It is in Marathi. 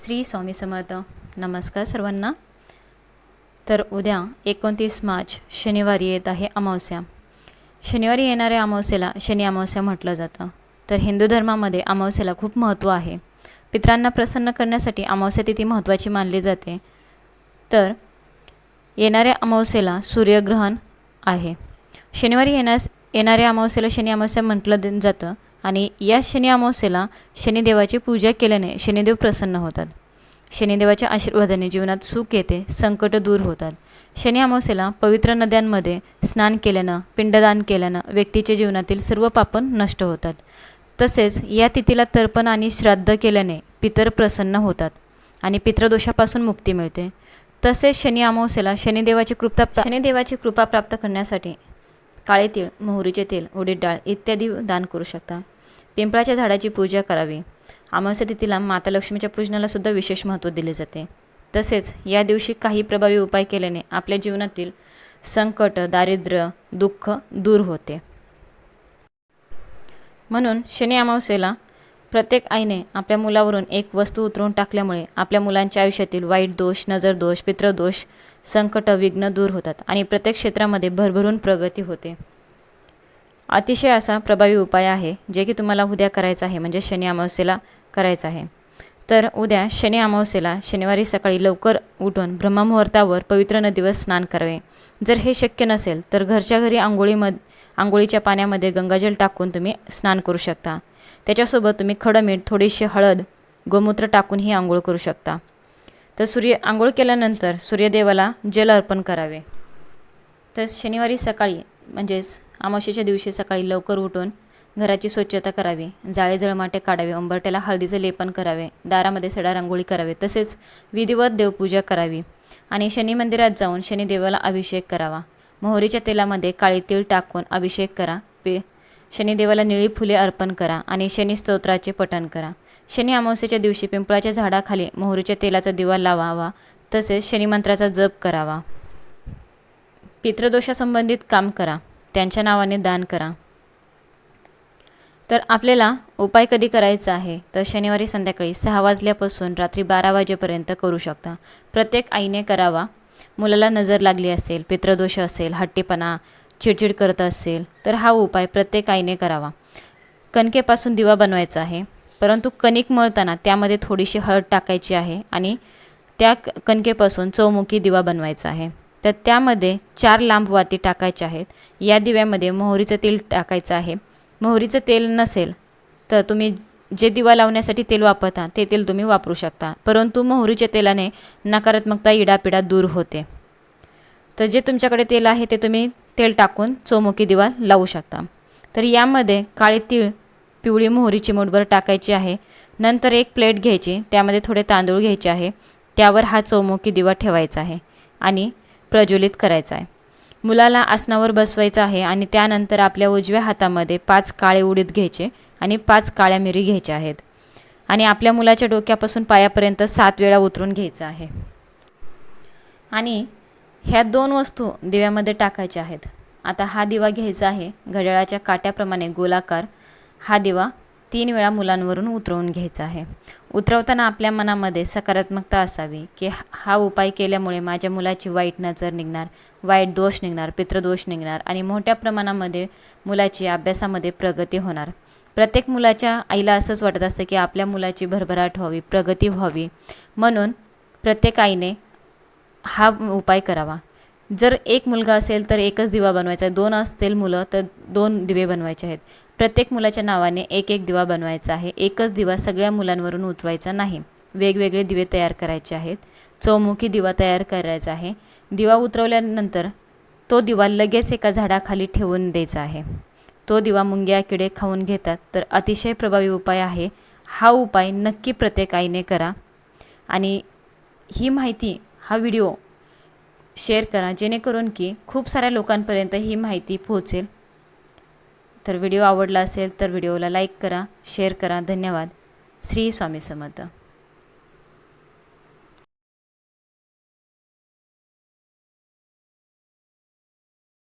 श्री स्वामी समर्थ. नमस्कार सर्वांना. तर उद्या एकोणतीस मार्च शनिवारी येत आहे अमावस्या. शनिवारी येणाऱ्या अमावस्येला शनी अमावस्या म्हटलं जातं. तर हिंदू धर्मामध्ये अमावस्येला खूप महत्त्व आहे. पित्रांना प्रसन्न करण्यासाठी अमावस्या तिथी महत्त्वाची मानली जाते. तर येणाऱ्या अमावस्येला सूर्यग्रहण आहे. शनिवारी येण्यास येणाऱ्या अमावस्येला शनी अमावस्या म्हटलं जातं. आणि या शनी अमावस्येला शनिदेवाची पूजा केल्याने शनिदेव प्रसन्न होतात. शनिदेवाच्या आशीर्वादाने जीवनात सुख येते संकट दूर होतात. शनी अमावस्येला पवित्र नद्यांमध्ये स्नान केल्यानं पिंडदान केल्यानं व्यक्तीच्या जीवनातील सर्व पापण नष्ट होतात. तसेच या तिथीला तर्पण आणि श्राद्ध केल्याने पितर प्रसन्न होतात आणि पितृदोषापासून मुक्ती मिळते. तसेच शनी अमावस्येला शनिदेवाची कृपा शनिदेवाची कृपा प्राप्त करण्यासाठी काळे तीळ मोहरीचे तेल उडीद डाळ इत्यादी दान करू शकता. पिंपळाच्या झाडाची पूजा करावी. अमावस्या तिथीला माता लक्ष्मीच्या पूजनाला सुद्धा विशेष महत्त्व दिले जाते. तसेच या दिवशी काही प्रभावी उपाय केल्याने आपल्या जीवनातील संकट दारिद्र्य दुःख दूर होते. म्हणून शनी अमावस्येला प्रत्येक आईने आपल्या मुलावरून एक वस्तू उतरवून टाकल्यामुळे आपल्या मुलांच्या आयुष्यातील वाईट दोष नजरदोष पितृदोष संकट विघ्न दूर होतात आणि प्रत्येक क्षेत्रामध्ये भरभरून प्रगती होते. अतिशय असा प्रभावी उपाय आहे जे की तुम्हाला उद्या करायचा आहे म्हणजे शनी अमावस्येला करायचं आहे. तर उद्या शनी अमावस्येला शनिवारी सकाळी लवकर उठून ब्रह्ममुहूर्तावर पवित्र नदीवर स्नान करावे. जर हे शक्य नसेल तर घरच्या घरी आंघोळीमध आंघोळीच्या पाण्यामध्ये गंगाजल टाकून तुम्ही स्नान करू शकता. त्याच्यासोबत तुम्ही खडं मीठ थोडीशी हळद गोमूत्र टाकून ही आंघोळ करू शकता. तर सूर्य आंघोळ केल्यानंतर सूर्यदेवाला जल अर्पण करावे. तर शनिवारी सकाळी म्हणजेच अमावस्येच्या दिवशी सकाळी लवकर उठून घराची स्वच्छता करावी. जाळे जळमाटे काढावे. उंबरट्याला हळदीचं लेपन करावे. दारामध्ये सडा रांगोळी करावे. तसेच विधिवत देवपूजा करावी. आणि शनी मंदिरात जाऊन शनिदेवाला अभिषेक करावा. मोहरीच्या तेलामध्ये काळी तीळ टाकून अभिषेक करा. पे शनिदेवाला निळी फुले अर्पण करा. आणि शनी स्तोत्राचे पठण करा. शनी अमावस्येच्या दिवशी पिंपळाच्या झाडाखाली मोहरीच्या तेलाचा दिवा लावावा तसेच शनिमंत्राचा जप करावा. पितृदोषासंबंधित काम करा त्यांच्या नावाने दान करा. तर आपल्याला उपाय कधी करायचा आहे तर शनिवारी संध्याकाळी सहा वाजल्यापासून रात्री बारा वाजेपर्यंत करू शकता. प्रत्येक आईने करावा मुलाला नजर लागली असेल पितृदोष असेल हट्टीपणा चिडचिड करत असेल तर हा उपाय प्रत्येक आईने करावा. कणकेपासून दिवा बनवायचा आहे. परंतु कणिक मळताना त्यामध्ये थोडीशी हळद टाकायची आहे आणि त्या क- कणकेपासून चौमुखी दिवा बनवायचा आहे. तर त्यामध्ये चार लांब वाती टाकायच्या आहेत. या दिव्यामध्ये मोहरीचं तेल टाकायचं आहे. मोहरीचं तेल नसेल तर तुम्ही जे दिवा लावण्यासाठी तेल वापरता ते तेल तुम्ही वापरू शकता. परंतु मोहरीच्या तेलाने नकारात्मकता इडापिडा दूर होते. तर जे तुमच्याकडे तेल आहे ते तुम्ही तेल टाकून चौमुखी दिवा लावू शकता. तर यामध्ये काळे तीळ पिवळी मोहरी चिमूटभर टाकायची आहे. नंतर एक प्लेट घ्यायची. त्यामध्ये थोडे तांदूळ घ्यायचे आहे. त्यावर हा चौमुखी दिवा ठेवायचा आहे आणि प्रज्वलित करायचा आहे. मुलाला आसनावर बसवायचं आहे आणि त्यानंतर आपल्या उजव्या हातामध्ये पाच काळे उडीद घ्यायचे आणि पाच काळ्या मिरी घ्यायच्या आहेत. आणि आपल्या मुलाच्या डोक्यापासून पायापर्यंत सात वेळा उतरून घ्यायचं आहे. आणि ह्या दोन वस्तू दिव्यामध्ये टाकायच्या आहेत. आता हा दिवा घ्यायचा आहे. घड्याळाच्या काट्याप्रमाणे गोलाकार हा दिवा तीन वेळा मुलांवरून उतरवून घ्यायचा आहे. उतरवताना आपल्या मनामध्ये सकारात्मकता असावी की हा- उपाय केल्यामुळे माझ्या मुलाची वाईट नजर निघणार वाईट दोष निघणार पितृदोष निघणार आणि मोठ्या प्रमाणामध्ये मुलाची अभ्यासामध्ये प्रगती होणार. प्रत्येक मुलाच्या आईला असंच वाटत असतं की आपल्या मुलाची भरभराट व्हावी प्रगती व्हावी. म्हणून प्रत्येक आईने हा उपाय करावा. जर एक मुलगा असेल तर एकच दिवा बनवायचा आहे. दोन असतील मुलं तर दोन दिवे बनवायचे आहेत. प्रत्येक मुलाच्या नावाने एक एक दिवा बनवायचा आहे. एकच दिवा सगळ्या मुलांवरून उतरवायचा नाही. वेगवेगळे दिवे तयार करायचे आहेत. चौमुखी दिवा तयार करायचा आहे. दिवा उतरवल्यानंतर तो दिवा लगेच एका झाडाखाली ठेवून द्यायचा आहे. तो दिवा मुंग्या किडे खाऊन घेतात. तर अतिशय प्रभावी उपाय आहे. हा उपाय नक्की प्रत्येक आईने करा. आणि ही माहिती हा व्हिडिओ शेअर करा. जेणेकरून की खूप साऱ्या लोकांपर्यंत ही माहिती पोहोचेल. तर व्हिडिओ आवडला असेल तर व्हिडिओला लाईक करा शेअर करा. धन्यवाद. श्री स्वामी समर्थ.